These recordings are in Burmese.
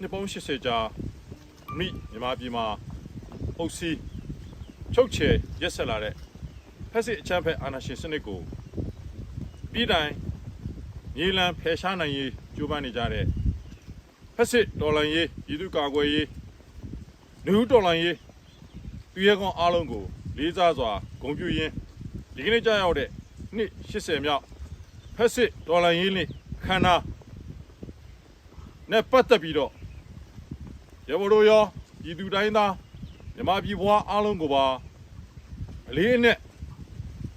နှစ်ပေါင်း80ကြာမိမြန်မာပြည်မှာအုပ်စီးချုပ်ချယ်ရက်ဆက်လာတဲ့ဖက်စစ်အချမ်းဖက်အာဏာရှင်စနစ်ကိုပြည်တိုင်မြေလံဖယ်ရှားနိုင်ရေးကြိုးပမ်းနေကြတဲ့ဖက်စစ်တော်လှန်ရေးပြည်သူ့ကာကွယ်ရေးနေဦးတော်လှန်ရေးပြည်ရဲကောင်အားလုံးကို လေးစားစွာဂုဏ်ပြုရင်းဒီကနေ့ကြာရောက်တဲ့နှစ်80မြောက်ဖက်စစ်တော်လှန်ရေးနေ့ခန္ဓာနဲ့ပတ်သက်ပြီးတော့ ရဘတို့ရောပြည်သူတိုင်းသားမြမပြည်ဘွားအားလုံးကိုပါအလေးအနက်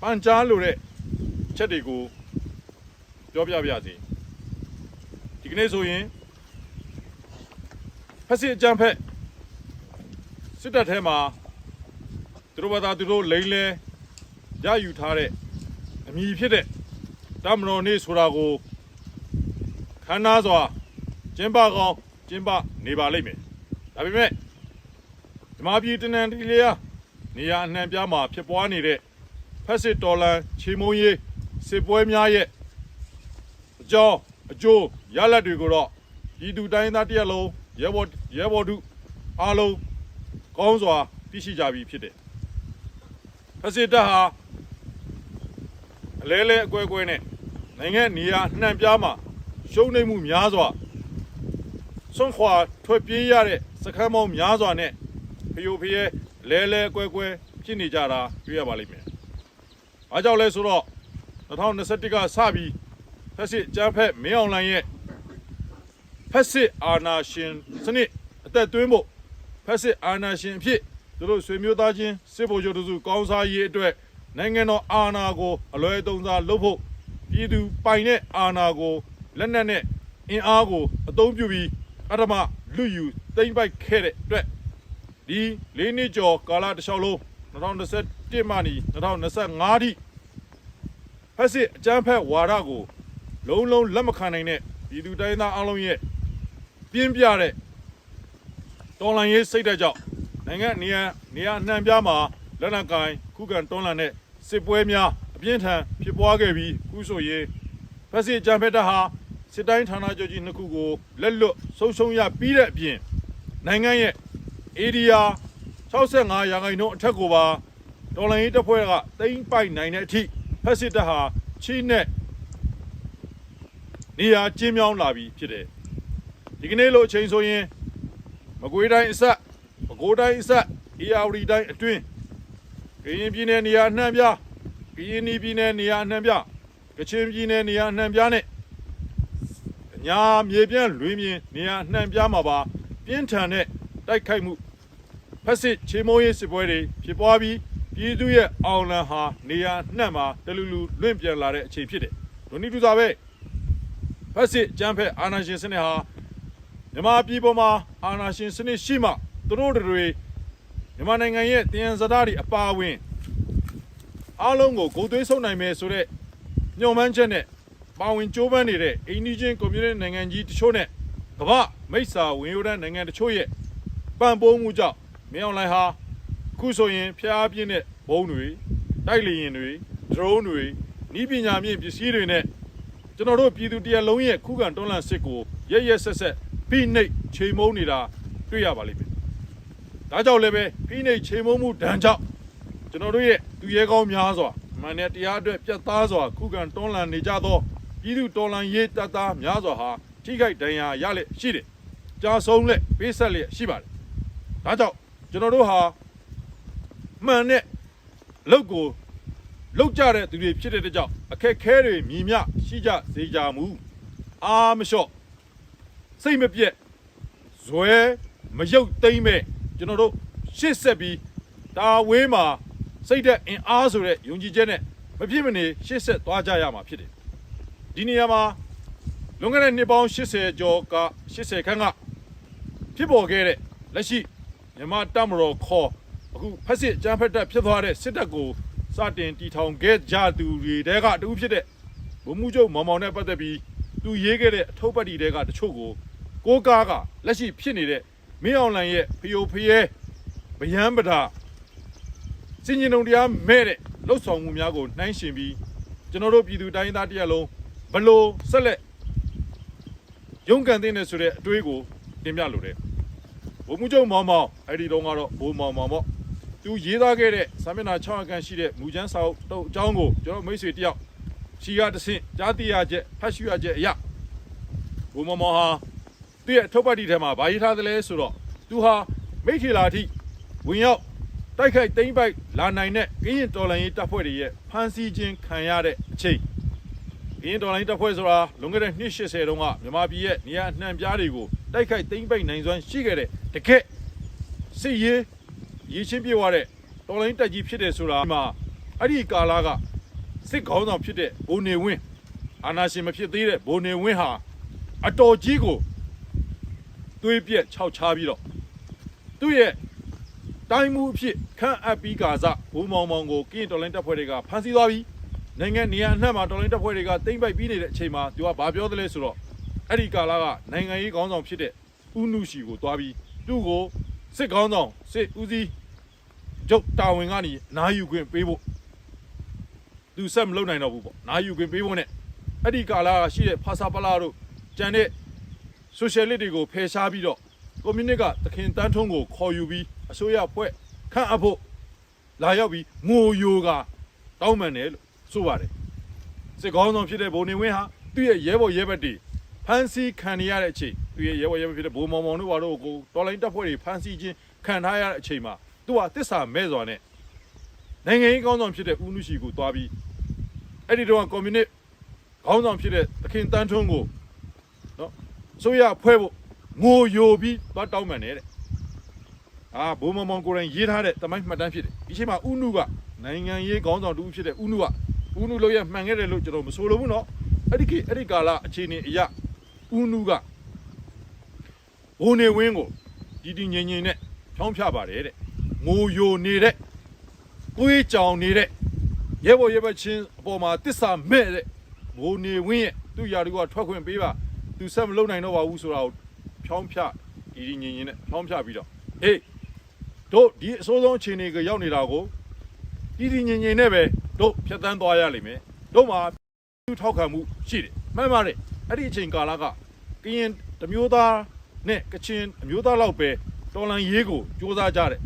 ပန်ကြားလိုတဲ့ချက်တွေကိုပြောပြပြစီဒီကနေ့ဆိုရင်ဖက်စစ်အကြမ်းဖက်စစ်တပ်ထဲမှာသူတို့ဘာသာသူတို့လိမ့်လဲရယူထားတဲ့အမည်ဖြစ်တဲ့တမတော်နေ့ဆိုတာကိုခမ်းနားစွာကျင်းပကောင်းကျင်းပနေပါလိမ့်မယ် ဒါပေမဲ့ဓမ္မပြည်တနန်တီလျာနေရာအနှံပြားမှာဖြစ်ပွားနေတဲ့ဖက်စစ်တော်လန်ချေမုံရေးစစ်ပွဲများရဲ့အကြောင်းအကျိုးရလဒ်တွေကိုတော့ပြည်သူတိုင်းသားတစ်ရက်လုံးရဲဘော်ရဲဘော်တို့အားလုံးကောင်းစွာသိရှိကြပြီဖြစ်တယ်ဖက်စစ်တပ်ဟာအလဲလဲအကွဲကွဲနဲ့နိုင်ငံနေရာအနှံပြားမှာရှုံးနိမ့်မှုများစွာ စွန့်ခွာထွက်ပြေးရတဲ့စခန်းပေါင်းများစွာနဲ့ဖျို့ဖျဲလဲလဲကွဲကွဲဖြစ်နေကြတာတွေ့ရပါလိမ့်မယ်။အားကြောင့်လဲဆိုတော့2021ကစပြီးဖက်စစ်ကြမ်းဖက်မင်းအောင်လှိုင်ရဲ့ဖက်စစ်အာဏာရှင်စနစ်အသက်သွင်းဖို့ဖက်စစ်အာဏာရှင်အဖြစ်သူတို့ဆွေမျိုးသားချင်းစစ်ဗိုလ်ချုပ်တို့စုကောင်းစားရေးအတွက်နိုင်ငံတော်အာဏာကိုအလွယ်သုံးစားလုပ်ဖို့ပြည်သူပိုင်တဲ့အာဏာကိုလက်နက်နဲ့အင်အားကိုအသုံးပြုပြီး အထမလူယူတိမ့်ပိုက်ခဲ့တဲ့အတွက်ဒီလေးနှစ်ကျော်ကာလတစ်လျှောက်လုံး2021မှနီ2025ထိဖက်စစ်အကြမ်းဖက်ဝါဒကိုလုံးလုံးလက်မခံနိုင်တဲ့ပြည်သူတိုင်းသားအလုံးရဲ့ပြင်းပြတဲ့တော်လှန်ရေးစိတ်ဓာတ်ကြောင့်နိုင်ငံနေရနေရအနှံပြားမှာလက်နက်ကိုင်ခုခံတွန်းလှန်တဲ့စစ်ပွဲများအပြင်းထန်ဖြစ်ပွားခဲ့ပြီးခုဆိုရင်ဖက်စစ်အကြမ်းဖက်တပ်ဟာ စစ်တိုင်းဌာနချုပ်ကြီးနှစ်ခုကိုလက်လွတ်ဆုံးရှုံးရပြီးတဲ့အပြင်နိုင်ငံရဲ့ဧရိယာ65ရာခိုင်နှုန်းအထက်ကိုပါတော်လိုင်းရေးတပ်ဖွဲ့ကတိမ့်ပိုက်နိုင်တဲ့အထိဖက်စစ်တပ်ဟာချီနဲ့နေရာကျင်းမြောင်းလာပြီးဖြစ်တယ်ဒီကနေ့လိုအချိန်ဆိုရင်မကွေးတိုင်းအဆက်ပဲခူးတိုင်းအဆက်အေရဝတီတိုင်းအတွင်းကရင်ပြည်နယ်နေရာအနှံ့ပြကရင်ပြည်နယ်နေရာအနှံ့ပြကချင်ပြည်နယ်နေရာအနှံ့ပြနဲ့ ညာမြေပြန့်လွင်မြင်နေရာနှံပြားမှာပါပြင်းထန်တဲ့တိုက်ခိုက်မှုဖက်စစ်ချေမိုးရေးစစ်ပွဲတွေဖြစ်ပွားပြီးပြည်သူရဲ့အောင်လံဟာနေရာနှံ့မှာတလူလူလွင့်ပြန်လာတဲ့အချိန်ဖြစ်တယ်။ဒုနိတူသာပဲဖက်စစ်ကြမ်းဖက်အာဏာရှင်စနစ်ဟာမြန်မာပြည်ပေါ်မှာအာဏာရှင်စနစ်ရှိမှသူတို့တွေမြန်မာနိုင်ငံရဲ့တည်န်စတားတွေအပါအဝင်အားလုံးကိုဂုံသွေးဆုံနိုင်မယ်ဆိုတဲ့ညှော်မှန်းချက်နဲ့ ပါဝင်ကြိုးပမ်းနေတဲ့အိန္ဒိချင်းကွန်မြူနစ်နိုင်ငံကြီးတချို့နဲ့ကမ္ဘာမိတ်ဆာဝင်ရိုးတန်းနိုင်ငံတချို့ရဲ့ပံ့ပိုးမှုကြောင့်မင်းအောင်လှိုင်ဟာအခုဆိုရင်ဖျားပြင်းတဲ့ဘုံတွေတိုက်လေရင်တွေဒရုန်းတွေဤပညာမြင့်ပစ္စည်းတွေနဲ့ကျွန်တော်တို့ပြည်သူတရက်လုံးရဲ့ခုခံတွန်းလှန်စစ်ကိုရရက်ဆက်ဆက်ဖိနှိပ်ချိန်မုံနေတာတွေ့ရပါလိမ့်မယ်။ဒါကြောင့်လည်းပဲဖိနှိပ်ချိန်မုံမှုဒဏ်ကြောင့်ကျွန်တော်တို့ရဲ့သူရဲကောင်းများစွာမှန်တဲ့တရားအတွက်ပြတ်သားစွာခုခံတွန်းလှန်နေကြသော ပြည်သူတော်လှန်ရေးတပ်သားများစွာဟာထိခိုက်ဒဏ်ရာရလက်ရှိတယ်။ကြာဆုံးလက်ပေးဆက်လက်ရှိပါတယ်။ဒါကြောင့်ကျွန်တော်တို့ဟာမှန်တဲ့အလုပ်ကိုလုပ်ကြတဲ့သူတွေဖြစ်တဲ့အတွက်ကြောင့်အခက်ခဲတွေမြည်မြရှိကြစေကြမူအာမလျှော့စိတ်မပြက်ဇွဲမယုတ်သိမ့်မဲ့ကျွန်တော်တို့ရှစ်ဆက်ပြီးတာဝေးမှာစိတ်တဲ့အင်အားဆိုတဲ့ယုံကြည်ချက်နဲ့မဖြစ်မနေရှစ်ဆက်သွားကြရမှာဖြစ်တယ် ဒီနေရာမှာလွန်ခဲ့တဲ့နှစ်ပေါင်း80ကျော်က80ခန်းကဖြစ်ပေါ်ခဲ့တဲ့လက်ရှိမြန်မာတပ်မတော်ခေါ်အခုဖက်စစ်အကြမ်းဖက်တပ်ဖြစ်သွားတဲ့စစ်တပ်ကိုစတင်တီထောင်ခဲ့ကြသူတွေတဲကတူဖြစ်တဲ့ဗိုလ်မှူးချုပ်မောင်မောင်နဲ့ပတ်သက်ပြီးသူရေးခဲ့တဲ့အထုပ်ပတ်တီတဲကတချို့ကိုကိုးကားကလက်ရှိဖြစ်နေတဲ့မင်းအောင်လှိုင်ရဲ့ဖျို့ဖျဲဗယံပဒါစင်ကြီးတုံတရားမဲ့တဲ့လှုပ်ဆောင်မှုများကိုနှိုင်းရှင်ပြီးကျွန်တော်တို့ပြည်သူတိုင်းသားတရက်လုံး ဘလို့ဆက်လက်ရုန်းကန်တဲ့နေဆိုတဲ့အတွေးကိုတင်ပြလိုတယ်ဘုံမှုချုပ်မောင်မောင်အဲ့ဒီတော့ကတော့ဘိုးမောင်မောင်ပေါ့သူရေးသားခဲ့တဲ့စာမျက်နှာ6အခန်းရှိတဲ့မူချမ်းစာအုပ်တော့အကြောင်းကိုကျွန်တော်မိတ်ဆွေတယောက်ရှီကတဆင့်ကြားသိရချက်ဖတ်ရှုရချက်အရာဘိုးမောင်မောင်ဟာသူ့ရဲ့ထုတ်ပတ်တီထဲမှာဗာရေးထားတယ်လဲဆိုတော့သူဟာမိထေလာအထိဝင်ရောက်တိုက်ခိုက်သိမ့်ပိုက်လာနိုင်တဲ့ကရင်တော်လန်ရေးတပ်ဖွဲ့တွေရဲ့ဖမ်းဆီးခြင်းခံရတဲ့အချိန် ကရင်တော်လိုင်းတပ်ဖွဲ့ဆိုတာလွန်ခဲ့တဲ့နှစ်80တုန်းကမြန်မာပြည်ရဲ့နေရာအနှံ့ပြားတွေကိုတိုက်ခိုက်သိမ်းပိုက်နိုင်စွမ်းရှိခဲ့တဲ့တကက်စစ်ရေးရေးချင်းပြေသွားတဲ့တော်လိုင်းတပ်ကြီးဖြစ်တယ်ဆိုတာမှာအဲ့ဒီကာလာကစစ်ခေါင်းဆောင်ဖြစ်တဲ့ဘိုနေဝင်းအာနာရှင်မဖြစ်သေးတဲ့ဘိုနေဝင်းဟာအတော်ကြီးကိုသွေးပြက်ခြောက်ချပြီးတော့သူ့ရဲ့တိုင်းမှုအဖြစ်ခန့်အပ်ပြီးကာစဘိုးမောင်မောင်ကိုကရင်တော်လိုင်းတပ်ဖွဲ့တွေကဖမ်းဆီးသွားပြီး နိုင်ငံနေရာအနှံ့မှာတော်လိုင်းတပ်ဖွဲ့တွေကတိမ့်ပိုက်ပြီးနေတဲ့အချိန်မှာသူကဘာပြောသလဲဆိုတော့အဲ့ဒီကာလာကနိုင်ငံရေးခေါင်းဆောင်ဖြစ်တဲ့ဥနုရှိကိုတွားပြီးသူ့ကိုစစ်ခေါင်းဆောင်စစ်ဦးစီးကျုပ်တာဝန်ကနေနာယူခွင့်ပေးဖို့သူဆက်မလုပ်နိုင်တော့ဘူးပေါ့နာယူခွင့်ပေးဖို့ ਨੇ အဲ့ဒီကာလာကရှိတဲ့ဖာစာပလာတို့ကြံတဲ့ဆိုရှယ်လစ်တွေကိုဖယ်ရှားပြီးတော့ကွန်မြူနစ်ကသခင်တန်းထုံးကိုခေါ်ယူပြီးအစိုးရဖွဲ့ခန့်အပ်ဖို့လာရောက်ပြီးငိုယိုကတောင်းပန်တယ်လို့ ဆိုပါတယ်စစ်ကောင်းဆောင်ဖြစ်တဲ့ဘုံနေဝင်းဟာသူ့ရဲ့ရဲဘော်ရဲဘက်တွေဖမ်းဆီးခံနေရတဲ့အချိန်သူ့ရဲ့ရဲဘော်ရဲဘက်ဖြစ်တဲ့ဘုံမောင်မောင်တို့ဘာလို့ကိုတော်လိုင်းတပ်ဖွဲ့တွေဖမ်းဆီးခြင်းခံထားရတဲ့အချိန်မှာသူကတစ္ဆာမဲ့စွာနဲ့နိုင်ငံရေးကောင်းဆောင်ဖြစ်တဲ့ဦးနုရှိကိုတွားပြီးအဲ့ဒီတော့ကွန်မြူနစ်ခေါင်းဆောင်ဖြစ်တဲ့သခင်တန်းထွန်းကိုနော်ဆိုရဖွဲ့ဖို့ငိုယိုပြီးသွားတောင်းပန်တယ်တဲ့အာဘုံမောင်မောင်ကိုယ်တိုင်ရေးထားတဲ့တမိုင်းမှတ်တမ်းဖြစ်တယ်ဒီအချိန်မှာဦးနုကနိုင်ငံရေးခေါင်းဆောင်တူဖြစ်တဲ့ဦးနုက ဦးနုလို့ရမှန်ခဲ့တယ်လို့ကျွန်တော်မဆိုလိုဘူးเนาะအဲ့ဒီခေတ်အဲ့ဒီကာလအခြေအနေအရဦးနုကဘုံနေဝင်းကိုဒီဒီငင်ငင်နဲ့ဖြောင်းဖြပါတယ်တဲ့ငိုယိုနေတဲ့ကိုယ်ကြောင်နေတဲ့ရဲဘော်ရဲဘက်ချင်းအပေါ်မှာတစ္ဆာမဲ့တဲ့ဘုံနေဝင်းရဲ့သူ့ယာတူကထွက်ခွင့်ပေးပါသူဆက်မလုပ်နိုင်တော့ပါဘူးဆိုတာကိုဖြောင်းဖြဒီဒီငင်ငင်နဲ့ဖြောင်းဖြပြီးတော့ဟေးတို့ဒီအစိုးဆုံးအခြေအနေကရောက်နေတာကို ဒီဒီငင်ငင်နဲ့ပဲ တို့ဖြတ်တန်းသွားရလိမ့်မယ်တို့မှာသူထောက်ခံမှုရှိတယ်မှန်ပါတယ်အဲ့ဒီအချိန်ကာလကကရင်တမျိုးသားနဲ့ကချင်အမျိုးသားလောက်ပဲတော်လန်ရေးကိုစူးစမ်းကြတယ်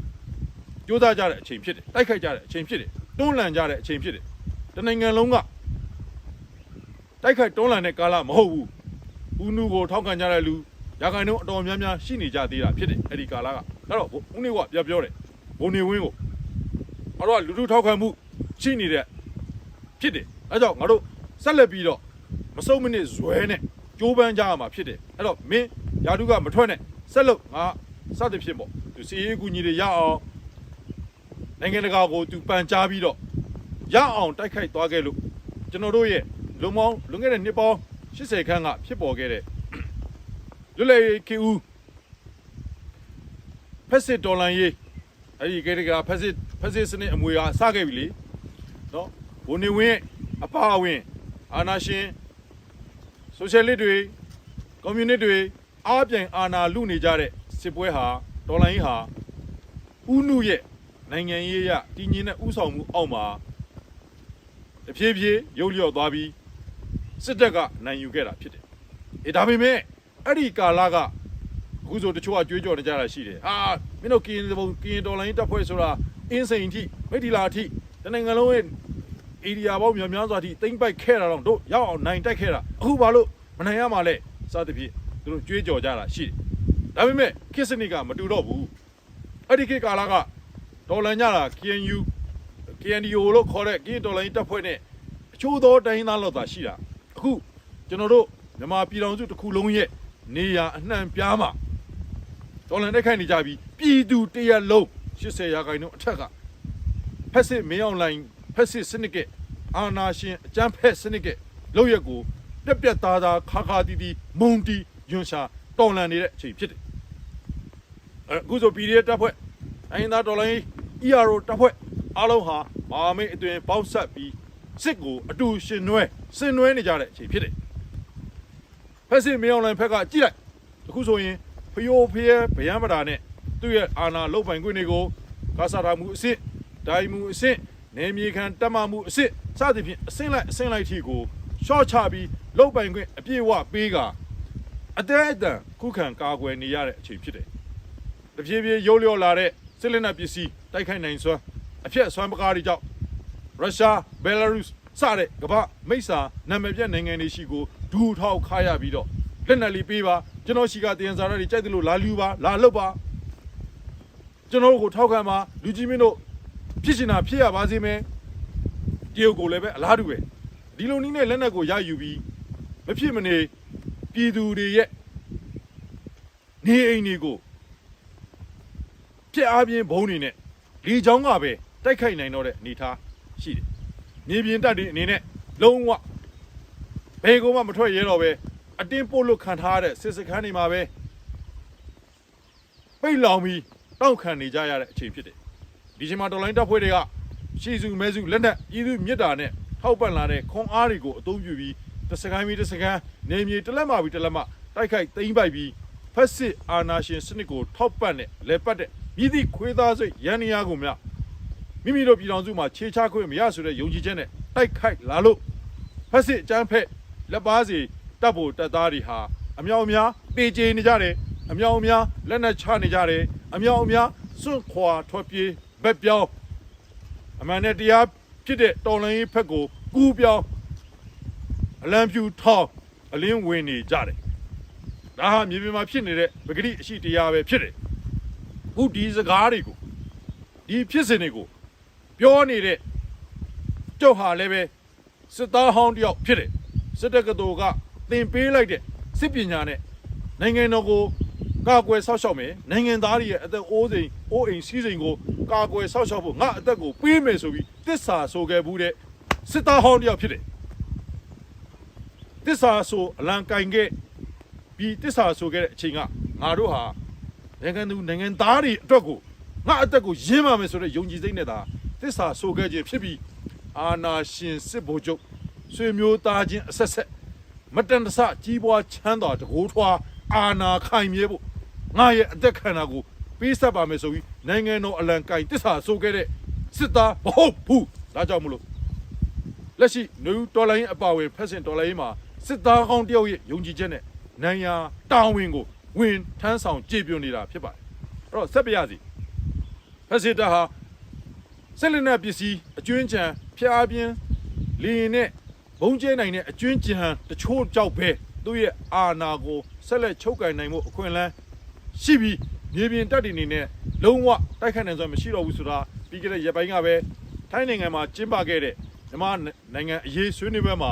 စူးစမ်းကြတဲ့အချိန်ဖြစ်တယ်တိုက်ခိုက်ကြတဲ့အချိန်ဖြစ်တယ်တွန်းလှန်ကြတဲ့အချိန်ဖြစ်တယ်တနိုင်ငံလုံးကတိုက်ခိုက်တွန်းလှန်တဲ့ကာလမဟုတ်ဘူးဦးနုကိုထောက်ခံကြတဲ့လူရာခိုင်နှုန်းအတော်များများရှိနေကြသေးတာဖြစ်တယ်အဲ့ဒီကာလကအဲ့တော့ဦးနေကပြပြောတယ်ဘုံနေဝင်းကိုငါတို့ကလူထုထောက်ခံမှု ရှိနေတဲ့ဖြစ်တယ်အဲကြောင့်ငါတို့ဆက်လက်ပြီးတော့မစုံမနစ်ဇွဲနဲ့ကြိုးပမ်းကြရမှာဖြစ်တယ်အဲ့တော့မင်းယာတုကမထွက်နဲ့ဆက်လို့ငါစသဖြင့်ပေါ့သူစီရေးကူညီတွေရအောင်နိုင်ငံတကာကိုသူပန်ကြားပြီးတော့ရအောင်တိုက်ခိုက်သွားခဲ့လို့ကျွန်တော်တို့ရဲ့လုံမောင်းလွန်ခဲ့တဲ့နှစ်ပေါင်း80ခန်းကဖြစ်ပေါ်ခဲ့တဲ့လွတ်လပ်ရေးခေဦးဖက်စစ်တော်လန်ရေးအဲ့ဒီကေတကဖက်စစ်ဖက်စစ်စနစ်အမွေအားစခဲ့ပြီလေနော် ဘုံနေဝင်းအပါအဝင်အာနာရှင်ဆိုရှယ်လစ်တွေကွန်မြူနစ်တွေအားပြန်အာနာလူနေကြတဲ့စစ်ပွဲဟာတော်လိုင်းဟာဥနုရဲ့နိုင်ငံရေးရတည်ငြိမ်တဲ့ဥဆောင်မှုအောက်မှာတဖြည်းဖြည်းရုပ်လျော့သွားပြီးစစ်တပ်ကနိုင်ယူခဲ့တာဖြစ်တယ်။အေးဒါပေမဲ့အဲ့ဒီကာလကအခုဆိုတချို့ကကြွေးကြော်နေကြတာရှိတယ်။အာမင်းတို့ကရင်ဘုံကရင်တော်လိုင်းတပ်ဖွဲ့ဆိုတာအင်းစိန်ထိမိထီလာထိတနိုင်ငံလုံးရဲ့ ဧရိယာပေါင်းများများစွာထိတိမ့်ပိုက်ခဲ့တာတော့တို့ရောက်အောင်နိုင်တိုက်ခဲ့တာအခုဘာလို့မနိုင်ရမှာလဲစသဖြင့်သူတို့ကြွေးကြော်ကြတာရှိတယ်။ဒါပေမဲ့ခစ်စနစ်ကမတူတော့ဘူး။အဲ့ဒီခေတ်ကာလကတော်လန်ကြတာ KNU KNDO လို့ခေါ်တဲ့ကရင်တော်လိုင်းတပ်ဖွဲ့နဲ့အချို့သောတိုင်းသားလောက်သာရှိတာအခုကျွန်တော်တို့မြန်မာပြည်တော်စုတစ်ခုလုံးရဲ့နေရာအနှံ့ပြားမှာတော်လန်တိုက်ခိုက်နေကြပြီးပြည်သူတရက်လုံး80ရာခိုင်နှုန်းအထက်ကဖက်စစ်မင်းအောင်လိုင်းဖက်စစ်စနစ်က အာနာရှင်အကြမ်းဖက်စနစ်ကလောက်ရက်ကိုပြက်ပြက်သားသားခါခါတီးတီးမုံတီယွန်ရှာတော်လန်နေတဲ့အချိန်ဖြစ်တယ်အခုဆို PDF တပ်ဖွဲ့အရင်သားတော်လိုင်း ERO တပ်ဖွဲ့အားလုံးဟာမဟာမိတ်အတွင်ပေါက်ဆက်ပြီးစစ်ကိုအတူရှင်နွဲဆင်နွဲနေကြတဲ့အချိန်ဖြစ်တယ်ဖက်စစ်မင်းအောင်လိုင်းဖက်ကကြည့်လိုက်အခုဆိုရင်ဖျိုးဖျဲဗျံပဒါနဲ့သူ့ရဲ့အာဏာလုတ်ပိုင်ခွင့်တွေကိုကာစာတာမှုအစ်စ်ဒိုင်မှုအစ်စ်နေမြေခံတက်မမှုအစ်စ် စသဖြင့်အစင်းလိုက်အစင်းလိုက်ထီကိုရှော့ချပြီးလုတ်ပိုင်ခွင့်အပြည့်အဝပေးကအသေးအတန်ခုခံကာကွယ်နေရတဲ့အချိန်ဖြစ်တယ်တဖြည်းဖြည်းရိုးလျော်လာတဲ့စစ်လက်နက်ပစ္စည်းတိုက်ခိုက်နိုင်စွမ်းအဖြစ်ဆွမ်းပကားတွေကြောင့်ရုရှားဘယ်လာရုစ်စတဲ့ကမ္ဘာမိတ်ဆာနာမည်ပြနိုင်ငံတွေရှိကိုဒူထောက်ခါရပြီးတော့လက်နက်လေးပေးပါကျွန်တော်ရှိကတည်ရင်စာရတွေကြိုက်တယ်လို့လာလူပါလာလှုပ်ပါကျွန်တော်တို့ကိုထောက်ခံပါလူကြီးမင်းတို့ဖြစ်ရှင်တာဖြစ်ရပါစေမယ် တရုတ်ကိုလည်းပဲအလားတူပဲဒီလိုနည်းနဲ့လက်နက်ကိုရယူပြီးမဖြစ်မနေပြည်သူတွေရဲ့နေအိမ်တွေကိုပြက်အားပြင်းဘုံတွေနဲ့လေချောင်းကပဲတိုက်ခိုက်နိုင်တော့တဲ့အနေအထားရှိတယ်မြေပြင်တပ်တွေအနေနဲ့လုံးဝဘယ်ကောမှမထွက်ရဲတော့ပဲအတင်းပို့လို့ခံထားရတဲ့စစ်စခန်းတွေမှာပဲပိတ်လောင်ပြီးတောက်ခံနေကြရတဲ့အချိန်ဖြစ်တယ်ဒီချိန်မှာတော်လိုင်းတပ်ဖွဲ့တွေက ရှီစုမဲစုလက်နက်ပြည်သူမြစ်တာနဲ့ထောက်ပံ့လာတဲ့ခွန်အားတွေကိုအသုံးပြုပြီးတစ်စကိုင်းပြီးတစ်စကန်နေမြေတစ်လက်မှပြီးတစ်လက်မှတိုက်ခိုက်သိမ်းပိုက်ပြီးဖက်စစ်အာနာရှင်စနစ်ကိုထောက်ပံ့တဲ့လဲပတ်တဲ့မြည်သည့်ခွေးသားစိတ်ရန်နေရကိုမြမိမိတို့ပြည်တော်စုမှာခြေချခွင့်မရဆိုတဲ့ယုံကြည်ချက်နဲ့တိုက်ခိုက်လာလို့ဖက်စစ်အကြမ်းဖက်လက်ပါစီတပ်ဖို့တပ်သားတွေဟာအမြောက်အများပေကျေနေကြတယ်အမြောက်အများလက်နက်ချနေကြတယ်အမြောက်အများစွန့်ခွာထွက်ပြေးဘက်ပြောင်းအ မှန်နဲ့တရားဖြစ်တဲ့တော်လှန်ရေးဖက်ကိုကူးပြောင်းအလံပြူထောင်းအလင်းဝင်နေကြတယ်ဒါဟာမြေပြင်မှာဖြစ်နေတဲ့ပဂတိအရှိတရားပဲဖြစ်တယ်ခုဒီစကားတွေကိုဒီဖြစ်စဉ်တွေကိုပြောနေတဲ့ကျုပ်ဟာလည်းပဲစစ်သားဟောင်းတယောက်ဖြစ်တယ်စစ်တပ်ကတော်ကသင်ပေးလိုက်တဲ့စစ်ပညာနဲ့နိုင်ငံတော်ကိုကာကွယ်ဆောက်ရှောက်မယ်နိုင်ငံသားတွေရဲ့အသက်အိုးစိန် အိုးအိမ်စီးစိန်ကိုကာကွယ်ဆောက်ရှောက်ဖို့ငါအသက်ကိုပေးမယ်ဆိုပြီးတစ္ဆာဆိုခဲ့ဘူးတဲ့စစ်သားဟောင်းတယောက်ဖြစ်တယ်တစ္ဆာဆိုအလံကင်ခဲ့ပြီးတစ္ဆာဆိုခဲ့တဲ့အချိန်ကငါတို့ဟာနိုင်ငံသူနိုင်ငံသားတွေအတွက်ကိုငါအသက်ကိုရင်းပါမယ်ဆိုတဲ့ယုံကြည်စိတ်နဲ့သာတစ္ဆာဆိုခဲ့ခြင်းဖြစ်ပြီးအာနာရှင်စစ်ဗိုလ်ချုပ်ဆွေမျိုးသားချင်းအဆက်ဆက်မတန်တဆကြီးပွားချမ်းသာတကိုးထွားအာနာခိုင်မြဲဖို့ငါရဲ့အသက်ခံတာကို ပေးဆက်ပါမယ်ဆိုပြီးနိုင်ငံတော်အလံကိုင်တစ္ဆာဆိုခဲ့တဲ့စစ်သားမဟုတ်ဘူးဒါကြောင့်မလို့လက်ရှိနယူတော်လိုင်းအပါဝင်ဖက်စင်တော်လိုင်းမှာစစ်သားကောင်းတယောက်ရဲ့ယုံကြည်ချက်နဲ့နိုင်ယာတာဝန်ကိုဝင်ထမ်းဆောင်ကြည်ပြနေတာဖြစ်ပါတယ်အဲ့တော့ဆက်ပြရစီဖက်စစ်တပ်ဟာဆက်လက်နက်ပစ္စည်းအကျွင်းချံဖျားပြင်းလင်းနဲ့ဘုံကျဲနိုင်တဲ့အကျွင်းကြံတချို့ကြောက်ပဲသူ့ရဲ့အာနာကိုဆက်လက်ချုပ်ကင်နိုင်မှုအခွင့်အလမ်းရှိပြီး မြေပြင်တပ်တွေအနေနဲ့လုံးဝတိုက်ခိုက်နိုင်စွမ်းမရှိတော့ဘူးဆိုတာပြီးခဲ့တဲ့ရက်ပိုင်းကပဲထိုင်းနိုင်ငံမှာကျင်းပခဲ့တဲ့မြန်မာနိုင်ငံအရေးဆွေးနွေးပွဲမှာ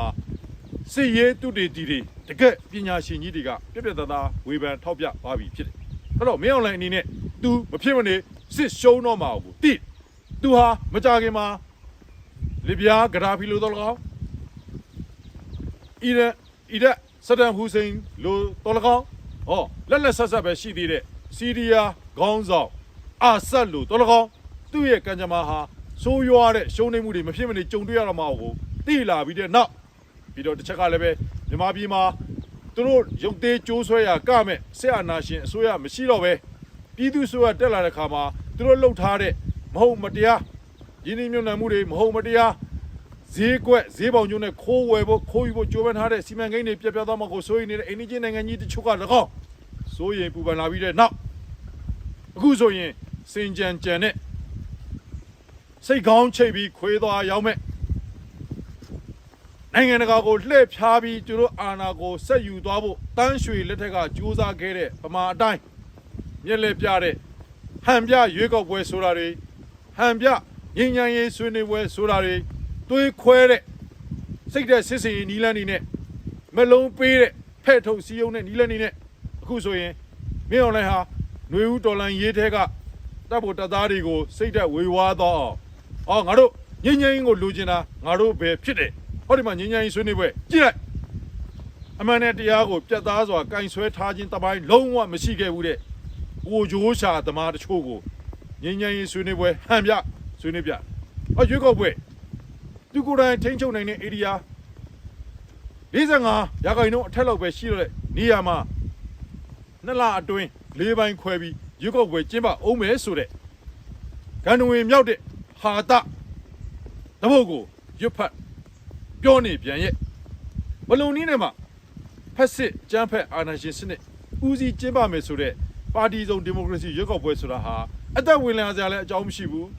စစ်ရေးတုတေတီတွေတကက်ပညာရှင်ကြီးတွေကပြက်ပြက်သားသားဝေဖန်ထောက်ပြပါပြီဖြစ်တယ်။အဲ့တော့မင်းအောင်လိုင်းအနေနဲ့ तू မဖြစ်မနေစစ်ရှုံးတော့မှာဘူးတိ तू ဟာမကြခင်မှာလီဗျာဂဒါဖီလိုတော့လကောင်းအီရန်အီရတ်ဆဒမ်ဟူစိန်လိုတော်လကောင်းဟောလက်လက်ဆက်ဆက်ပဲရှိသေးတဲ့ စီးရီးယားခေါင်းဆောင်အာဆတ်လိုတော်လကောင်းသူ့ရဲ့ကံကြမ္မာဟာဆိုးရွားတဲ့ရှုံးနေမှုတွေမဖြစ်မနေကြုံတွေ့ရတော့မှာကိုသိလာပြီးတဲ့နောက်ပြီးတော့တစ်ချက်ကလည်းပဲမြန်မာပြည်မှာသူတို့ရုပ်သေးကြိုးဆွဲရကမဲ့ဆက်အာနာရှင်အစိုးရမရှိတော့ပဲပြည်သူဆိုရတက်လာတဲ့ခါမှာသူတို့လှုပ်ထားတဲ့မဟုတ်မတရားရင်းနှီးမြှုပ်နှံမှုတွေမဟုတ်မတရားဈေးကွက်ဈေးပေါင်ကျုံနဲ့ခိုးဝယ်ဖို့ခိုးယူဖို့ကြိုးပမ်းထားတဲ့စီမံကိန်းတွေပြတ်ပြတ်သွားမှကိုစိုးရိမ်နေတဲ့အိန္ဒိယနိုင်ငံကြီးတချို့က၎င်း စိုးရိမ်ပူပန်လာပြီးတဲ့နောက်အခုဆိုရင်စင်ကြံကြံနဲ့စိတ်ကောင်းချိတ်ပြီးခွေးသွားရောက်မဲ့နိုင်ငံတကာကိုလှည့်ဖြားပြီးသူတို့အာဏာကိုဆက်ယူသွားဖို့တန်းရွှေလက်ထက်ကကြိုးစားခဲ့တဲ့ဗမာအတိုင်းမျက်လက်ပြတဲ့ဟန်ပြရွေးကောက်ပွဲဆိုတာတွေဟန်ပြငញ្ញံရေးဆွေးနွေးပွဲဆိုတာတွေသွေးခွဲတဲ့စိတ်တဲ့စစ်စင်နီလန်းနေနဲ့မလုံးပေးတဲ့ဖဲ့ထုတ်စီယုံတဲ့နီလန်းနေနဲ့ အခုဆိုရင်မင်းအောင်လိုင်းဟာຫນွေဦးတော်လန်ရေးထဲကတပ်ဖို့တပ်သားတွေကိုစိတ်သက်ဝေဝါးတော့အောင်အော်ငါတို့ငင်းငင်းကိုလူကျင်တာငါတို့ပဲဖြစ်တယ်ဟောဒီမှာငင်းငင်းဆွေးနေပွဲကြည့်လိုက်အမှန်နဲ့တရားကိုပြတ်သားစွာကင်ဆွဲထားခြင်းတပိုင်းလုံးဝမရှိခဲ့ဘူးတဲ့အိုဂျိုးရှာသမားတချို့ကိုငင်းငင်းဆွေးနေပွဲဟန်ပြဆွေးနေပြအော်ရွေးကောက်ပွဲသူကိုယ်တိုင်ထိန်းချုပ်နိုင်တဲ့ area 45ရာခိုင်နှုန်းအထက်လောက်ပဲရှိတော့တဲ့နေရာမှာ နှစ်လအတွင်း၄ပိုင်းခွဲပြီးရွက်ကောက်ပွဲကျင်းပအောင်မယ်ဆိုတဲ့ဂန္ဓဝင်မြောက်တဲ့ဟာတတပုတ်ကိုရွတ်ဖတ်ပြောနေပြန်ရဲ့ဘလုံနည်းနဲ့မှဖက်စစ်ကျန်းဖက်အာဏာရှင်စနစ်ဦးစီးကျင်းပမယ်ဆိုတဲ့ပါတီစုံဒီမိုကရေစီရွေးကောက်ပွဲဆိုတာဟာအသက်ဝင်လာကြလဲအကြောင်းမရှိဘူး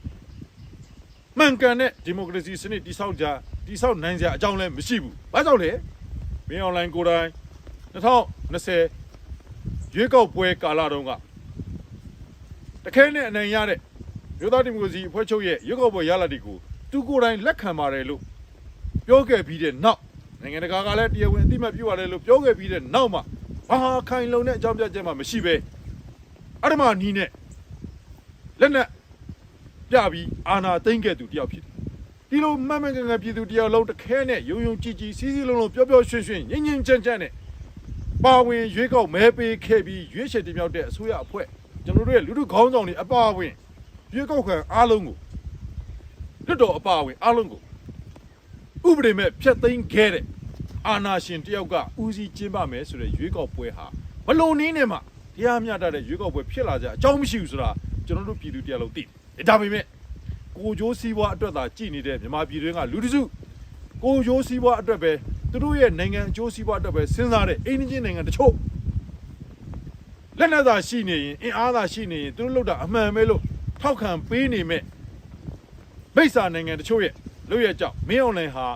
မှန်ကန်တဲ့ဒီမိုကရေစီစနစ်တိဆောက်ကြတိဆောက်နိုင်ကြအကြောင်းလည်းမရှိဘူးဘာကြောင့်လဲမင်းအွန်လိုင်းကိုယ်တိုင်2020 ရွေးကောက်ပွဲကာလတုန်းကတခဲနဲ့အနိုင်ရတဲ့မြို့သားဒီမိုကရေစီအဖွဲ့ချုပ်ရဲ့ရွေးကောက်ပွဲရလဒ်တွေကိုသူကိုယ်တိုင်လက်ခံပါတယ်လို့ပြောခဲ့ပြီးတဲ့နောက်နိုင်ငံတကာကလည်းတရားဝင်အသိအမှတ်ပြုရတယ်လို့ပြောခဲ့ပြီးတဲ့နောက်မှာဘာခိုင်လုံတဲ့အကြောင်းပြချက်မှမရှိပဲအရမနီးနဲ့လက်နက်ပြပြီးအာနာသိမ့်ခဲ့သူတယောက်ဖြစ်တယ်ဒီလိုမမှန်ကန်ကန်ပြည်သူတယောက်လုံးတစ်ခဲနဲ့ယုံယုံကြည်ကြည်စီးစီးလုံးလုံးပျော်ပျော်ရွှင်ရွှင်ငြိမ်ငြိမ်ချမ်းချမ်းနဲ့ ပါဝင်ရွေးကောက်မဲပေးခဲ့ပြီးရွေးချယ်တင်မြှောက်တဲ့အစိုးရအဖွဲ့ကျွန်တော်တို့ရဲ့လူထုခေါင်းဆောင်တွေအပါအဝင်ရွေးကောက်ခံအားလုံးကိုလွတ်တော်အပါအဝင်အားလုံးကိုဥပဒေမဲ့ဖျက်သိမ်းခဲ့တဲ့အာဏာရှင်တယောက်ကဦးစီးကျင်းပမယ်ဆိုတဲ့ရွေးကောက်ပွဲဟာဘလုံးနည်းနဲ့မှတရားမျှတတဲ့ရွေးကောက်ပွဲဖြစ်လာကြအကြောင်းမရှိဘူးဆိုတာကျွန်တော်တို့ပြည်သူတယောက်လုံးသိတယ်ဒါပေမဲ့ကိုကျိုးစည်းပွားအတွက်သာကြည်နေတဲ့မြန်မာပြည်တွင်းကလူတစုကိုကျိုးစည်းပွားအတွက်ပဲ သူတို့ရဲ့နိုင်ငံအကျိုးစည်းပွားအတွက်ပဲစဉ်းစားတဲ့အိန္ဒိချင်းနိုင်ငံတချို့လက်နက်သာရှိနေရင်အင်အားသာရှိနေရင်သူတို့လောက်တာအမှန်ပဲလို့ထောက်ခံပေးနေမဲ့မိစ္ဆာနိုင်ငံတချို့ရဲ့လို့ရကြောက်မင်းအွန်လိုင်းဟာ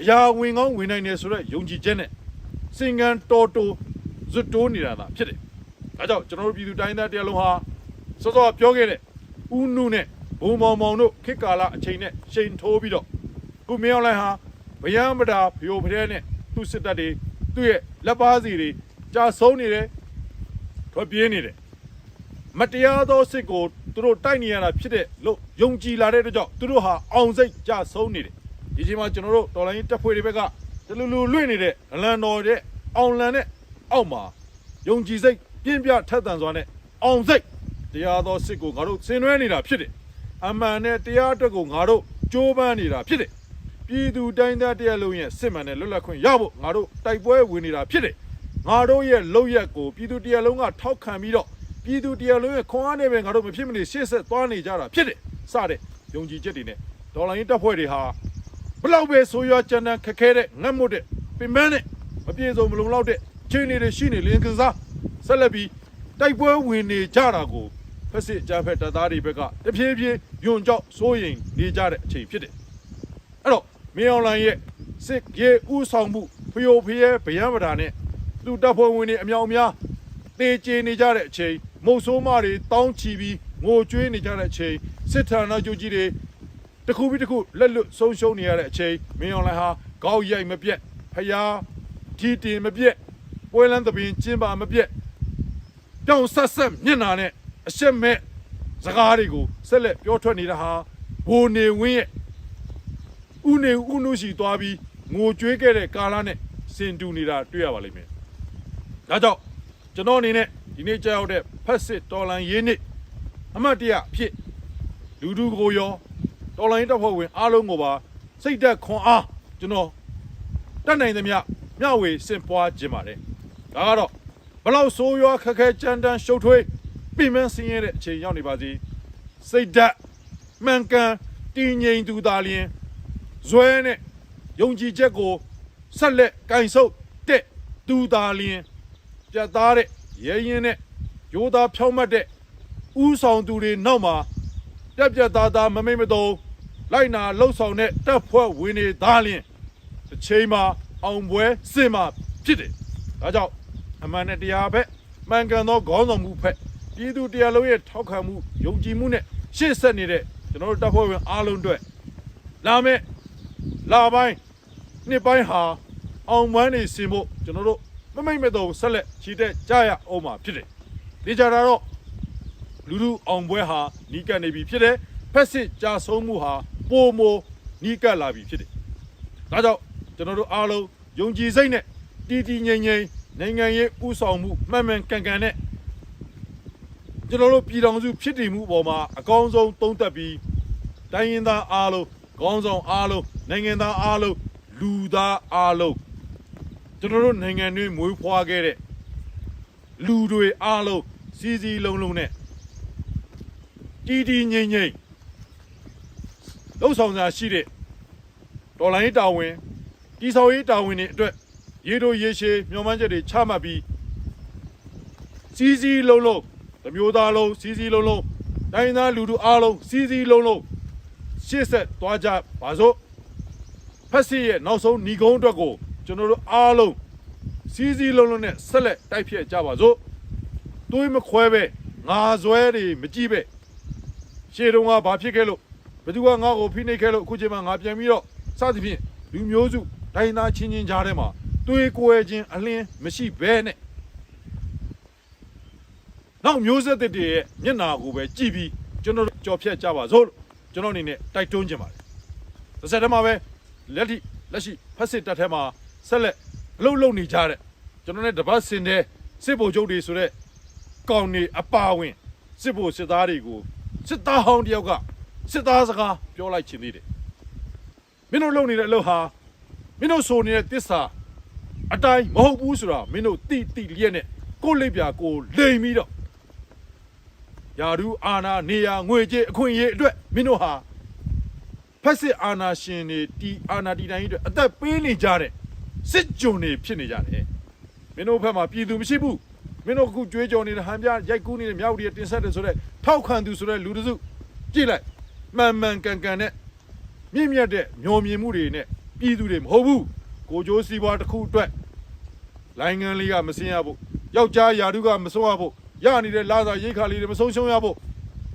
အရာဝင်ကောင်းဝင်နိုင်တယ်ဆိုတော့ယုံကြည်ချက်နဲ့စင်ကန်တော်တိုဇွတ်တိုးနေတာသာဖြစ်တယ်။ဒါကြောင့်ကျွန်တော်တို့ပြည်သူတိုင်းသားတရားလုံးဟာစောစောပြောခဲ့တဲ့ဦးနုနဲ့ဘုံမောင်မောင်တို့ခေတ်ကာလအချိန်နဲ့ချိန်ထိုးပြီးတော့ခုမင်းအောင်လိုင်းဟာ ဗယံမတာဖျို့ဖရဲနဲ့သူ့စစ်တပ်တွေသူ့ရဲ့လက်ပါစီတွေကြာဆုံးနေတယ်ထွက်ပြေးနေတယ်မတရားသောစစ်ကိုသူတို့တိုက်နေရတာဖြစ်တဲ့လို့ယုံကြည်လာတဲ့အတွက်ကြောင့်သူတို့ဟာအောင်စိတ်ကြာဆုံးနေတယ်ဒီချိန်မှာကျွန်တော်တို့တော်လိုင်းတပ်ဖွဲ့တွေဘက်ကတလူလူလွင့်နေတဲ့အလံတော်တဲ့အောင်လန်တဲ့အောက်မှာယုံကြည်စိတ်ပြင်းပြထက်သန်စွာနဲ့အောင်စိတ်တရားသောစစ်ကိုငါတို့ဆင်နွှဲနေတာဖြစ်တယ်အမှန်နဲ့တရားအတွက်ကိုငါတို့ကြိုးပမ်းနေတာဖြစ်တယ်။ ပြည်သူတိုင်းသားတရားလုံးရဲ့စစ်မှန်တဲ့လွတ်လပ်ခွင့်ရဖို့ငါတို့တိုက်ပွဲဝင်နေတာဖြစ်တယ်။ငါတို့ရဲ့လုံရက်ကိုပြည်သူတရားလုံးကထောက်ခံပြီးတော့ပြည်သူတရားလုံးရဲ့ခွန်အားနဲ့ပဲငါတို့မဖြစ်မနေရှေ့ဆက်သွားနေကြတာဖြစ်တယ်။စတဲ့ယုံကြည်ချက်တွေနဲ့ဒေါ်လာရင်းတပ်ဖွဲ့တွေဟာဘလောက်ပဲဆိုးရွားကြမ်းတမ်းခက်ခဲတဲ့ငတ်မွတ်တဲ့ပင်ပန်းတဲ့မပြေစုံမလုံလောက်တဲ့ခြေအနေတွေရှိနေလင်းကစားဆက်လက်ပြီးတိုက်ပွဲဝင်နေကြတာကိုဖက်စစ်အကြမ်းဖက်တပ်သားတွေဘက်ကတဖြည်းဖြည်းယွန်ကြောက်စိုးရိမ်နေကြတဲ့အချိန်ဖြစ်တယ်။အဲ့တော့ မင်းအောင်လှိုင်ရဲ့စစ်ရေဥဆောင်မှုဖျို့ဖျဲဗယံပဒါနဲ့သူတပ်ဖွဲ့ဝင်တွေအမြောက်အများတေချေနေကြတဲ့အချိန်မုတ်ဆိုးမတွေတောင်းချီပြီးငိုကြွေးနေကြတဲ့အချိန်စစ်ဌာနချုပ်ကြီးတွေတစ်ခုပြီးတစ်ခုလက်လွတ်ဆုံးရှုံးနေရတဲ့အချိန်မင်းအောင်လှိုင်ဟာကောက်ရိုက်မပြက်ဖျားထီတင်မပြက်ပွဲလန်းသပင်ကျင်းပါမပြက်ပြောင်းဆက်ဆက်မျက်နာနဲ့အရှက်မဲ့စကားတွေကိုဆက်လက်ပြောထွက်နေတာဟာဘိုနေဝင်းရဲ့ ဥနေဥနုရှိသွားပြီးငိုကြွေးခဲ့တဲ့ကာလနဲ့စင်တူနေတာတွေ့ရပါလိမ့်မယ်။ဒါကြောင့်ကျွန်တော်အနေနဲ့ဒီနေ့ကြောက်တဲ့ဖက်စစ်တော်လန်ရေးနှစ်အမတ်တရဖြစ်လူလူကိုရောတော်လိုင်းတပ်ဖွဲ့ဝင်အားလုံးကိုပါစိတ်သက်ခွန်အားကျွန်တော်တတ်နိုင်သမျှမျှဝေစင်ပွားခြင်းပါတယ်။ဒါကတော့ဘလောက်ဆိုးရွားခက်ခဲကြမ်းတမ်းရှုပ်ထွေးပြင်မဆင်းရဲတဲ့အချိန်ရောက်နေပါစီစိတ်ဓာတ်မှန်ကန်တည်ငြိမ်သူသာလျင် ဇွဲနဲ့ယုံကြည်ချက်ကိုဆက်လက်ကင်ဆုပ်တဲ့သူသာလျင်ပြတ်သားတဲ့ရဲရင်နဲ့ရိုးသားဖြောင်းမတ်တဲ့ဥဆောင်သူတွေနောက်မှာပြက်ပြက်သားသားမမိတ်မတုံလိုက်နာလှုပ်ဆောင်တဲ့တပ်ဖွဲ့ဝင်တွေသာလျင်တစ်ချိန်မှာအောင်ပွဲစင်မှာဖြစ်တယ်ဒါကြောင့်အမှန်နဲ့တရားဘက်မှန်ကန်သောခေါင်းဆောင်မှုဖက်ပြည်သူတရားလုံးရဲ့ထောက်ခံမှုယုံကြည်မှုနဲ့ရှေ့ဆက်နေတဲ့ကျွန်တော်တို့တပ်ဖွဲ့ဝင်အားလုံးအတွက်လာမယ့် လာပိုင်းနှစ်ပိုင်းဟာအောင်ပန်းနေစင်ဖို့ကျွန်တော်တို့မမိတ်မတော်ဆက်လက်ချီတက်ကြရအောင်မှာဖြစ်တယ်။ဒီကြတာတော့လူလူအောင်ပွဲဟာနီးကပ်နေပြီဖြစ်တယ်။ဖက်စစ်ကြာဆုံးမှုဟာပိုမိုနီးကပ်လာပြီဖြစ်တယ်။ဒါကြောင့်ကျွန်တော်တို့အားလုံးယုံကြည်စိတ်နဲ့တည်တည်ငြိမ်ငြိမ်နိုင်ငံရေးဥဆောင်မှုမှန်မှန်ကန်ကန်နဲ့ကျွန်တော်တို့ပြည်တော်စုဖြစ်တည်မှုအပေါ်မှာအကောင်းဆုံးသုံးသပ်ပြီးတိုင်းရင်းသားအားလုံး ခေါင်းဆောင်အားလုံးနိုင်ငံသားအားလုံးလူသားအားလုံးကျွန်တော်တို့နိုင်ငံတွင်းမွေးဖွားခဲ့တဲ့လူတွေအားလုံးစီစီလုံးလုံးနဲ့တည်တည်ငြိမ်ငြိမ်လှုပ်ဆောင်စာရှိတဲ့တော်လိုင်းတာဝန်တီဆော်ရေးတာဝန်တွေအတွက်ရေတို့ရေရှည်မျှော်မှန်းချက်တွေချမှတ်ပြီးစီးစီးလုံးလုံးတစ်မျိုးသားလုံးစီးစီးလုံးလုံးတိုင်းသားလူထုအားလုံးစီးစီးလုံးလုံး ရှေ့ဆက်သွားကြပါစို့ဖက်စီရဲ့နောက်ဆုံးညီကုန်းအတွက်ကိုကျွန်တော်တို့အားလုံးစီးစီးလုံးလုံးနဲ့ဆက်လက်တိုက်ဖြတ်ကြပါစို့တွေးမခွဲပဲငါဇွဲတွေမကြည့်ပဲရှေ့တုန်းကဘာဖြစ်ခဲ့လို့ဘယ်သူကငါ့ကိုဖိနှိပ်ခဲ့လို့အခုချိန်မှာငါပြန်ပြီးတော့စသဖြင့်လူမျိုးစုတိုင်းသားချင်းချင်းကြားထဲမှာတွေးကွဲခြင်းအလင်းမရှိဘဲနဲ့နောက်မျိုးဆက်တွေရဲ့မျက်နာကိုပဲကြည့်ပြီးကျွန်တော်တို့ကြော်ဖြတ်ကြပါစို့လို့ ကျွန်တော်အနေနဲ့တိုက်တွန်းခြင်းပါတယ်တစ်ဆက်တည်းမှာပဲလက်ထိလက်ရှိဖက်စစ်တပ်ထဲမှာဆက်လက်အလုပ်လုပ်နေကြတဲ့ကျွန်တော်နဲ့တပတ်စင်တဲ့စစ်ဗိုလ်ချုပ်တွေဆိုတဲ့ကောင်နေအပါဝင်စစ်ဗိုလ်စစ်သားတွေကိုစစ်သားဟောင်းတယောက်ကစစ်သားစကားပြောလိုက်ခြင်းသေးတယ်မင်းတို့လုပ်နေတဲ့အလုပ်ဟာမင်းတို့ဆိုနေတဲ့တစ္ဆာအတိုင်းမဟုတ်ဘူးဆိုတာမင်းတို့တိတိလျက်နဲ့ကိုယ်လိပ်ပြာကိုလိမ်ပြီးတော့ ယာဒူအာနာနေယာငွေကြေးအခွင့်အရေးအတွက်မင်းတို့ဟာဖက်စစ်အာနာရှင်တွေတီအာနာတီတိုင်းတွေအတွက်အသက်ပေးနေကြတဲ့စစ်ကြုံတွေဖြစ်နေကြတယ်မင်းတို့ဘက်မှာပြည်သူမရှိဘူးမင်းတို့အခုကြွေးကြော်နေတဲ့ဟန်ပြရိုက်ကူးနေတဲ့မြောက်တွေတင်ဆက်တယ်ဆိုတော့ထောက်ခံသူဆိုတဲ့လူတစုကြည့်လိုက်မှန်မှန်ကန်ကန်နဲ့မြင့်မြတ်တဲ့မျောမြင်မှုတွေနဲ့ပြည်သူတွေမဟုတ်ဘူးကိုကြိုးစီးပွားတစ်ခုအတွက်လိုင်းငန်းလေးကမစင်းရဖို့ယောက်ျားယာတုကမဆုံးရဖို့ ရနေတဲ့လာသာရိတ်ခါလေးတွေမဆုံးရှုံးရဖို့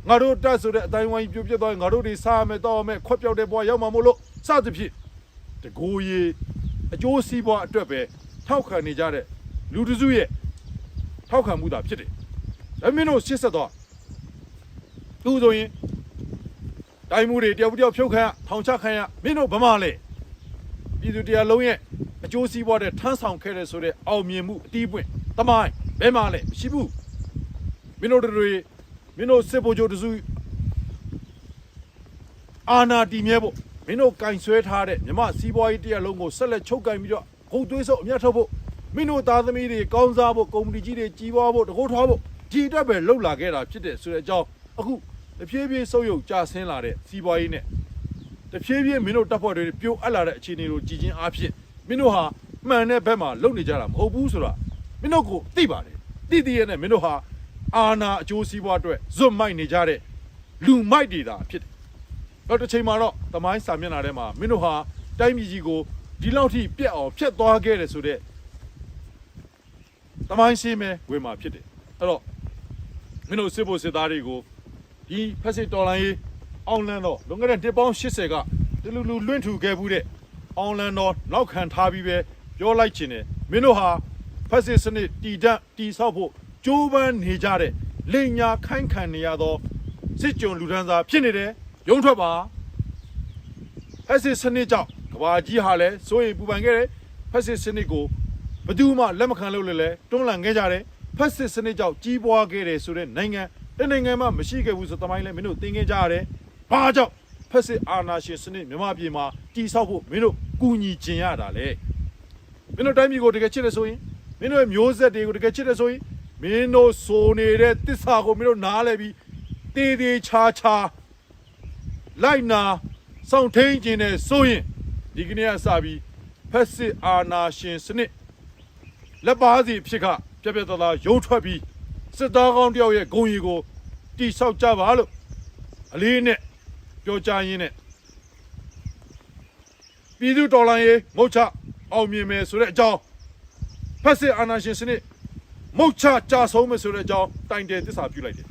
ငါတို့တက်ဆိုတဲ့အတိုင်းဝိုင်းပြိုပြစ်သွားရင်ငါတို့တွေစားရမယ်တောက်ရမယ်ခွက်ပြောက်တဲ့ဘဝရောက်မှာမို့လို့စသဖြင့်တကူရီအကျိုးစီးပွားအတွက်ပဲထောက်ခံနေကြတဲ့လူတစုရဲ့ထောက်ခံမှုသာဖြစ်တယ်။ဒါမင်းတို့ရှစ်ဆက်တော့သူဆိုရင်တိုင်းမှုတွေတယောက်တစ်ယောက်ဖြုတ်ခံရထောင်ချခံရမင်းတို့ဗမာလေပြည်သူတရားလုံးရဲ့အကျိုးစီးပွားတဲ့ထမ်းဆောင်ခဲ့တဲ့ဆိုတဲ့အောင်မြင်မှုအတီးပွင့်တမိုင်းဘဲမှလည်းမရှိဘူး မင်းတို့တွေမင်းတို့စစ်ဗိုလ်ချုပ်တစုအာနာတီမြဲဖို့မင်းတို့ကင်ဆွဲထားတဲ့မြမစီးပွားရေးတရားလုံးကိုဆက်လက်ချုပ်ကင်ပြီးတော့ဂုတ်သွေးစုပ်အမျက်ထုတ်ဖို့မင်းတို့သားသမီးတွေကောင်းစားဖို့ကုမ္ပဏီကြီးတွေကြီးပွားဖို့တကုတ်ထွားဖို့ဒီအတွက်ပဲလှုပ်လာခဲ့တာဖြစ်တဲ့ဆိုတဲ့အကြောင်းအခုတဖြည်းဖြည်းဆုပ်ယုပ်ကျဆင်းလာတဲ့စီးပွားရေးနဲ့တဖြည်းဖြည်းမင်းတို့တပ်ဖွဲ့တွေပြိုအပ်လာတဲ့အခြေအနေကိုကြည်ချင်းအားဖြင့်မင်းတို့ဟာမှန်တဲ့ဘက်မှာလုံနေကြတာမဟုတ်ဘူးဆိုတာမင်းတို့ကိုသိပါတယ်သိသိရဲ့နဲ့မင်းတို့ဟာ အာနာအကျိုးစီးပွားအတွက်ဇွတ်မိုက်နေကြတဲ့လူမိုက်တွေတာဖြစ်တယ်။တော့တစ်ချိန်မှာတော့သမိုင်းစာမျက်နှာထဲမှာမင်းတို့ဟာတိုင်းပြည်ကြီးကိုဒီလောက်ထိပြက်အောင်ဖျက်သွားခဲ့တယ်ဆိုတဲ့သမိုင်းရှင်းမဲဝင်မှာဖြစ်တယ်။အဲ့တော့မင်းတို့စစ်ဖို့စစ်သားတွေကိုဒီဖက်စစ်တော်လိုင်းရေးအောင်လန်တော့လွန်ခဲ့တဲ့နှစ်ပေါင်း80ကဒီလူလူလွင့်ထူခဲ့ဘူးတဲ့အောင်လန်တော့နောက်ခံထားပြီးပဲပြောလိုက်ခြင်းနဲ့မင်းတို့ဟာဖက်စစ်စနစ်တည်တံ့တည်ဆောက်ဖို့ ကြိုးပမ်းနေကြတဲ့လိန်ညာခိုင်းခံနေရသောစစ်ကြုံလူဒန်းစားဖြစ်နေတယ်ရုံထွက်ပါဖက်စစ်စနစ်ကြောင့်ကဘာကြီးဟာလည်းစိုးရိမ်ပူပန်ခဲ့တယ်ဖက်စစ်စနစ်ကိုဘယ်သူမှလက်မခံလို့လည်းတွန်းလှန်ခဲ့ကြတယ်ဖက်စစ်စနစ်ကြောင့်ကြီးပွားခဲ့တယ်ဆိုတဲ့နိုင်ငံတနိုင်ငံမှမရှိခဲ့ဘူးဆိုတမိုင်းလည်းမင်းတို့သင်ခဲ့ကြရတယ်ဘာကြောင့်ဖက်စစ်အာဏာရှင်စနစ်မြန်မာပြည်မှာတည်ဆောက်ဖို့မင်းတို့ကူညီကျင်ရတာလေမင်းတို့တိုင်းပြည်ကိုတကယ်ချစ်တယ်ဆိုရင်မင်းတို့ရဲ့မျိုးဆက်တွေကိုတကယ်ချစ်တယ်ဆိုရင် မင်းတို့ဆိုနေတဲ့တစ္ဆာကိုမင်းတို့နားလဲပြီးတေးသေးချာချာလိုက်နာစောင့်ထိန်ကျင်နေဆိုရင်ဒီကနေ့ကစပြီးဖက်စစ်အာဏာရှင်စနစ်လက်ပါစီဖြစ်ခပြက်ပြက်သားသားရုံထွက်ပြီးစစ်သားကောင်းတယောက်ရဲ့ဂုံရီကိုတိဆောက်ကြပါလို့အလေးနဲ့ပြောကြရင်းနဲ့ပြည်သူတော်လှန်ရေးမုတ်ချအောင်မြင်မယ်ဆိုတဲ့အကြောင်းဖက်စစ်အာဏာရှင်စနစ် မုတ်ချကြဆုံးမယ်ဆိုတဲ့အကြောင်းတိုင်တယ်တစ္ဆာပြုလိုက်တယ်